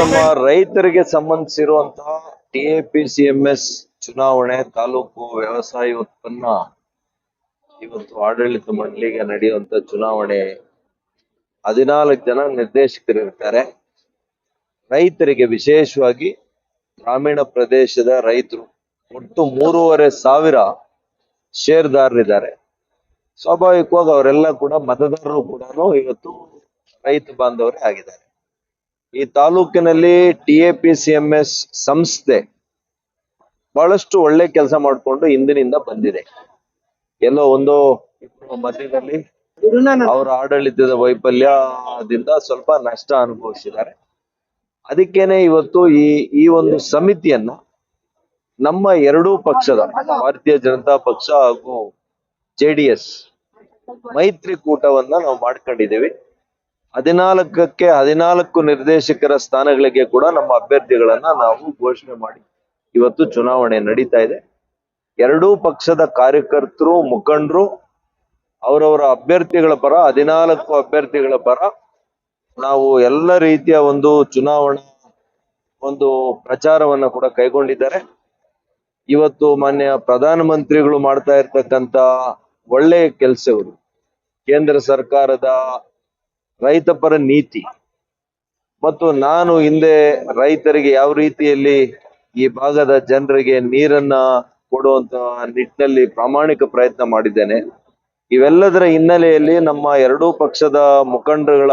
ನಮ್ಮ ರೈತರಿಗೆ ಸಂಬಂಧಿಸಿರುವಂತಹ ಟಿ ಚುನಾವಣೆ ತಾಲೂಕು ವ್ಯವಸಾಯ ಉತ್ಪನ್ನ, ಇವತ್ತು ಆಡಳಿತ ಮಂಡಳಿಗೆ ನಡೆಯುವಂತ ಚುನಾವಣೆ ಹದಿನಾಲ್ಕು ಜನ ನಿರ್ದೇಶಕರು ನಿರ್ದೇಶಕರಿರ್ತಾರೆ. ರೈತರಿಗೆ ವಿಶೇಷವಾಗಿ ಗ್ರಾಮೀಣ ಪ್ರದೇಶದ ರೈತರು ಒಟ್ಟು ಮೂರುವರೆ ಸಾವಿರ ಷೇರ್ದಾರರಿದ್ದಾರೆ ಸ್ವಾಭಾವಿಕವಾಗಿ ಅವರೆಲ್ಲ ಕೂಡ ಮತದಾರರು ಕೂಡ ಇವತ್ತು ರೈತ ಬಾಂಧವರೇ ಆಗಿದ್ದಾರೆ. ಈ ತಾಲೂಕಿನಲ್ಲಿ ಟಿಎಪಿಸಿಎಂಎಸ್ ಸಂಸ್ಥೆ ಬಹಳಷ್ಟು ಒಳ್ಳೆ ಕೆಲಸ ಮಾಡಿಕೊಂಡು ಹಿಂದಿನಿಂದ ಬಂದಿದೆ. ಎಲ್ಲೋ ಒಂದು ಮಧ್ಯದಲ್ಲಿ ಅವರ ಆಡಳಿತದ ವೈಫಲ್ಯದಿಂದ ಸ್ವಲ್ಪ ನಷ್ಟ ಅನುಭವಿಸಿದ್ದಾರೆ. ಅದಕ್ಕೇನೆ ಇವತ್ತು ಈ ಈ ಒಂದು ಸಮಿತಿಯನ್ನ ನಮ್ಮ ಎರಡೂ ಪಕ್ಷದ ಭಾರತೀಯ ಜನತಾ ಪಕ್ಷ ಹಾಗೂ ಜೆಡಿಎಸ್ ಮೈತ್ರಿಕೂಟವನ್ನ ನಾವು ಮಾಡ್ಕೊಂಡಿದ್ದೀವಿ. ಹದಿನಾಲ್ಕಕ್ಕೆ ಹದಿನಾಲ್ಕು ನಿರ್ದೇಶಕರ ಸ್ಥಾನಗಳಿಗೆ ಕೂಡ ನಮ್ಮ ಅಭ್ಯರ್ಥಿಗಳನ್ನ ನಾವು ಘೋಷಣೆ ಮಾಡಿ ಇವತ್ತು ಚುನಾವಣೆ ನಡೀತಾ ಇದೆ. ಎರಡೂ ಪಕ್ಷದ ಕಾರ್ಯಕರ್ತರು, ಮುಖಂಡರು, ಅವರವರ ಅಭ್ಯರ್ಥಿಗಳ ಪರ, ಹದಿನಾಲ್ಕು ಅಭ್ಯರ್ಥಿಗಳ ಪರ ನಾವು ಎಲ್ಲ ರೀತಿಯ ಒಂದು ಚುನಾವಣೆ ಒಂದು ಪ್ರಚಾರವನ್ನ ಕೂಡ ಕೈಗೊಂಡಿದ್ದಾರೆ. ಇವತ್ತು ಮಾನ್ಯ ಪ್ರಧಾನ ಮಂತ್ರಿಗಳು ಮಾಡ್ತಾ ಇರ್ತಕ್ಕಂತ ಒಳ್ಳೆಯ ಕೆಲಸಗಳು. ಕೇಂದ್ರ ಸರ್ಕಾರದ ರೈತಪರ ನೀತಿ. ಮತ್ತು ನಾನು ಹಿಂದೆ ರೈತರಿಗೆ ಯಾವ ರೀತಿಯಲ್ಲಿ ಈ ಭಾಗದ ಜನರಿಗೆ ನೀರನ್ನ ಕೊಡುವಂತ ನಿಟ್ಟಿನಲ್ಲಿ ಪ್ರಾಮಾಣಿಕ ಪ್ರಯತ್ನ ಮಾಡಿದ್ದೇನೆ. ಇವೆಲ್ಲದರ ಹಿನ್ನೆಲೆಯಲ್ಲಿ ನಮ್ಮ ಎರಡೂ ಪಕ್ಷದ ಮುಖಂಡರುಗಳ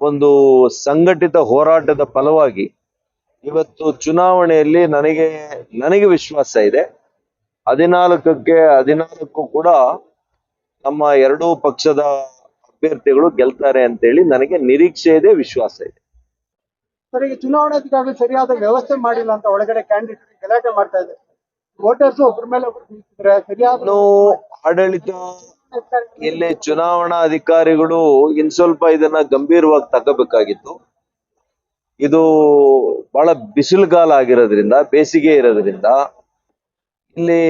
ಒಂದು ಸಂಘಟಿತ ಹೋರಾಟದ ಫಲವಾಗಿ ಇವತ್ತು ಚುನಾವಣೆಯಲ್ಲಿ ನನಗೆ ನನಗೆ ವಿಶ್ವಾಸ ಇದೆ. ಹದಿನಾಲ್ಕಕ್ಕೆ, ಹದಿನಾಲ್ಕು ಕೂಡ ನಮ್ಮ ಎರಡೂ ಪಕ್ಷದ ಅಭ್ಯರ್ಥಿಗಳು ಗೆಲ್ತಾರೆ ಅಂತೇಳಿ ನನಗೆ ನಿರೀಕ್ಷೆ ಇದೆ ವಿಶ್ವಾಸ ಇದೆ. ಸರ್ ಈ ಚುನಾವಣಾಧಿಕಾರಿ ಸರಿಯಾದ ವ್ಯವಸ್ಥೆ ಮಾಡಿಲ್ಲ ಅಂತ ಒಳಗಡೆ ಕ್ಯಾಂಡಿಡೇಟ್ ಗಲಾಟೆ ಮಾಡ್ತಾ ಇದೆ ವೋಟರ್ಸ್ ಒಬ್ಬರ ಮೇಲೆ ಸರಿಯಾದ ಆಡಳಿತ ಇಲ್ಲಿ ಚುನಾವಣಾ ಅಧಿಕಾರಿಗಳು ಇನ್ ಸ್ವಲ್ಪ ಇದನ್ನ ಗಂಭೀರವಾಗಿ ತಗೋಬೇಕಾಗಿತ್ತು. ಇದು ಬಹಳ ಬಿಸಿಲುಗಾಲ ಆಗಿರೋದ್ರಿಂದ ಬೇಸಿಗೆ ಇರೋದ್ರಿಂದ ಇಲ್ಲಿ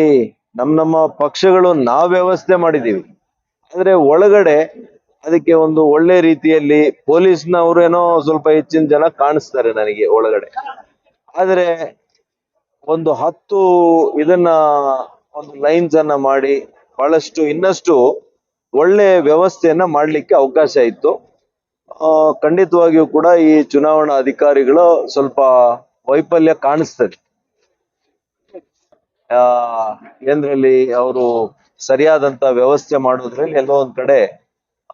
ನಮ್ ನಮ್ಮ ಪಕ್ಷಗಳು ನಾವ್ ವ್ಯವಸ್ಥೆ ಮಾಡಿದೀವಿ ಆದ್ರೆ ಒಳಗಡೆ ಅದಕ್ಕೆ ಒಂದು ಒಳ್ಳೆ ರೀತಿಯಲ್ಲಿ ಪೊಲೀಸ್ನವರೇನೋ ಸ್ವಲ್ಪ ಹೆಚ್ಚಿನ ಜನ ಕಾಣಿಸ್ತಾರೆ ನನಗೆ ಒಳಗಡೆ. ಆದರೆ ಒಂದು ಹತ್ತು ಇದನ್ನ ಒಂದು ಲೈನ್ಸ್ ಅನ್ನ ಮಾಡಿ ಬಹಳಷ್ಟು ಇನ್ನಷ್ಟು ಒಳ್ಳೆ ವ್ಯವಸ್ಥೆಯನ್ನ ಮಾಡಲಿಕ್ಕೆ ಅವಕಾಶ ಇತ್ತು. ಖಂಡಿತವಾಗಿಯೂ ಕೂಡ ಈ ಚುನಾವಣಾ ಅಧಿಕಾರಿಗಳು ಸ್ವಲ್ಪ ವೈಫಲ್ಯ ಕಾಣಿಸ್ತದೆ. ಆ, ಏನ್ರಲ್ಲಿ ಅವರು ಸರಿಯಾದಂತ ವ್ಯವಸ್ಥೆ ಮಾಡೋದ್ರಲ್ಲಿ ಎಲ್ಲೋ ಒಂದ್ ಕಡೆ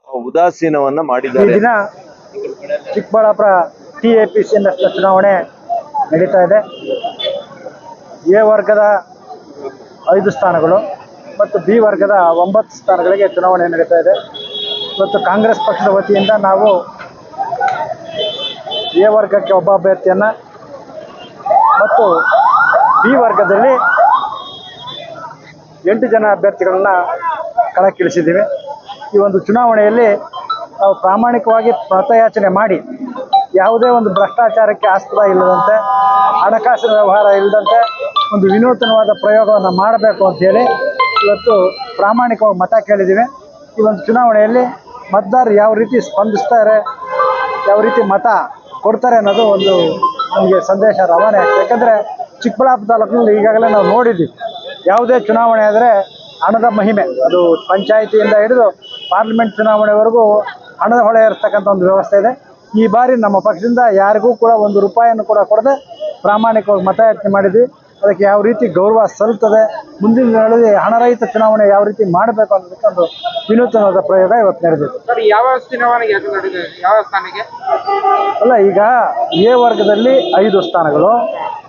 ಉದಾಸೀನವನ್ನ ಮಾಡಿದ್ದಾರೆ. ದಿನ Chikkaballapur T A P C ಚುನಾವಣೆ ನಡೀತಾ ಇದೆ. ಎ ವರ್ಗದ ಐದು ಸ್ಥಾನಗಳು ಮತ್ತು ಬಿ ವರ್ಗದ ಒಂಬತ್ತು ಸ್ಥಾನಗಳಿಗೆ ಚುನಾವಣೆ ನಡೀತಾ ಇದೆ. ಇವತ್ತು ಕಾಂಗ್ರೆಸ್ ಪಕ್ಷದ ವತಿಯಿಂದ ನಾವು ಎ ವರ್ಗಕ್ಕೆ ಒಬ್ಬ ಅಭ್ಯರ್ಥಿಯನ್ನ ಮತ್ತು ಬಿ ವರ್ಗದಲ್ಲಿ ಎಂಟು ಜನ ಅಭ್ಯರ್ಥಿಗಳನ್ನ ಕಣಕ್ಕಿಳಿಸಿದ್ದೀವಿ. ಈ ಒಂದು ಚುನಾವಣೆಯಲ್ಲಿ ನಾವು ಪ್ರಾಮಾಣಿಕವಾಗಿ ಮತಯಾಚನೆ ಮಾಡಿ ಯಾವುದೇ ಒಂದು ಭ್ರಷ್ಟಾಚಾರಕ್ಕೆ ಆಸ್ಪದ ಇಲ್ಲದಂತೆ, ಹಣಕಾಸಿನ ವ್ಯವಹಾರ ಇಲ್ಲದಂತೆ ಒಂದು ವಿನೂತನವಾದ ಪ್ರಯೋಗವನ್ನು ಮಾಡಬೇಕು ಅಂತ ಹೇಳಿ ಇವತ್ತು ಪ್ರಾಮಾಣಿಕವಾಗಿ ಮತ ಕೇಳಿದ್ದೀವಿ. ಈ ಒಂದು ಚುನಾವಣೆಯಲ್ಲಿ ಮತದಾರರು ಯಾವ ರೀತಿ ಸ್ಪಂದಿಸ್ತಾರೆ, ಯಾವ ರೀತಿ ಮತ ಕೊಡ್ತಾರೆ ಅನ್ನೋದು ಒಂದು ನಮಗೆ ಸಂದೇಶ, ರವಾನೆ. ಆಗ್ತದೆ ಯಾಕಂದರೆ ಚಿಕ್ಕಬಳ್ಳಾಪುರ ತಾಲೂಕಿನಲ್ಲಿ ಈಗಾಗಲೇ ನಾವು ನೋಡಿದ್ದೀವಿ. ಯಾವುದೇ ಚುನಾವಣೆ ಆದರೆ ಹಣದ ಮಹಿಮೆ, ಅದು ಪಂಚಾಯಿತಿಯಿಂದ ಹಿಡಿದು ಪಾರ್ಲಿಮೆಂಟ್ ಚುನಾವಣೆವರೆಗೂ ಹಣದ ಹೊಳೆ ಇರತಕ್ಕಂಥ ಒಂದು ವ್ಯವಸ್ಥೆ ಇದೆ. ಈ ಬಾರಿ ನಮ್ಮ ಪಕ್ಷದಿಂದ ಯಾರಿಗೂ ಕೂಡ ಒಂದು ರೂಪಾಯಿಯನ್ನು ಕೂಡ ಕೊಡದೆ ಪ್ರಾಮಾಣಿಕವಾಗಿ ಮತಯಾಚನೆ ಮಾಡಿದ್ವಿ. ಅದಕ್ಕೆ ಯಾವ ರೀತಿ ಗೌರವ ಸಲ್ಲುತ್ತದೆ ಮುಂದಿನ ದಿನಗಳಲ್ಲಿ ಹಣರಹಿತ ಚುನಾವಣೆ ಯಾವ ರೀತಿ ಮಾಡಬೇಕು ಅನ್ನೋದಕ್ಕೆ ಒಂದು ವಿನೂತನವಾದ ಪ್ರಯೋಗ ಇವತ್ತು ನಡೆದಿದೆ. ಸರ್ ಯಾವ ಚುನಾವಣೆಗೆ ಯಾವ ಸ್ಥಾನಕ್ಕೆ? ಅಲ್ಲ ಈಗ ಎ ವರ್ಗದಲ್ಲಿ ಐದು ಸ್ಥಾನಗಳು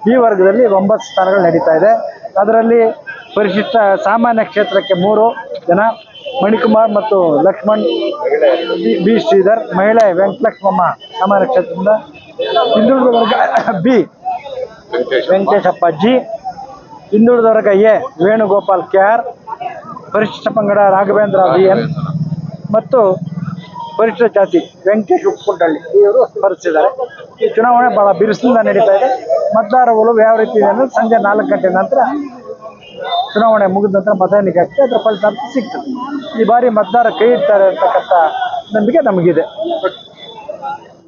ಬಿ ವರ್ಗದಲ್ಲಿ ಒಂಬತ್ತು ಸ್ಥಾನಗಳು ನಡೀತಾ ಇದೆ. ಅದರಲ್ಲಿ ಪರಿಶಿಷ್ಟ ಸಾಮಾನ್ಯ ಕ್ಷೇತ್ರಕ್ಕೆ ಮೂರು ಜನ ಮಣಿಕುಮಾರ್ ಮತ್ತು ಲಕ್ಷ್ಮಣ್ ಬಿ- ಶ್ರೀಧರ್, ಮಹಿಳೆ ವೆಂಕಟಲಕ್ಷ್ಮಮ್ಮ ಕ್ಷೇತ್ರದಿಂದ ಹಿಂದುಳಿದ ವರ್ಗ ಬಿ ವೆಂಕಟೇಶಪ್ಪ ಜಿ ಹಿಂದುಳಿದ ವರ್ಗ ಎ ವೇಣುಗೋಪಾಲ್ ಕೆ ಆರ್ ಪರಿಶಿಷ್ಟ ಪಂಗಡ ರಾಘವೇಂದ್ರ ಬಿ ಎನ್ ಮತ್ತು ಪರಿಶಿಷ್ಟ ಜಾತಿ ವೆಂಕಟೇಶ್ ಉಪ್ಪುಂಡಳ್ಳಿ. ಇವರು ಸ್ಪರ್ಧಿಸಿದ್ದಾರೆ. ಈ ಚುನಾವಣೆ ಬಹಳ ಬಿರುಸಿನಿಂದ ನಡೀತಾ ಇದೆ. ಮತದಾರರು ಯಾವ ರೀತಿ ಇದೆ ಅಂದ್ರೆ ಸಂಜೆ ನಾಲ್ಕು ಗಂಟೆ ನಂತರ ಚುನಾವಣೆ ಮುಗಿದ ನಂತರ ಮತ ಎಣಿಕೆ ಆಗ್ತದೆ ಅದರ ಫಲಿತಾಂಶ ಸಿಗ್ತದೆ. ಈ ಬಾರಿ ಮತದಾರ ಕೈ ಇಡ್ತಾರೆ ಅಂತಕ್ಕಂಥ ನಂಬಿಕೆ ನಮಗಿದೆ.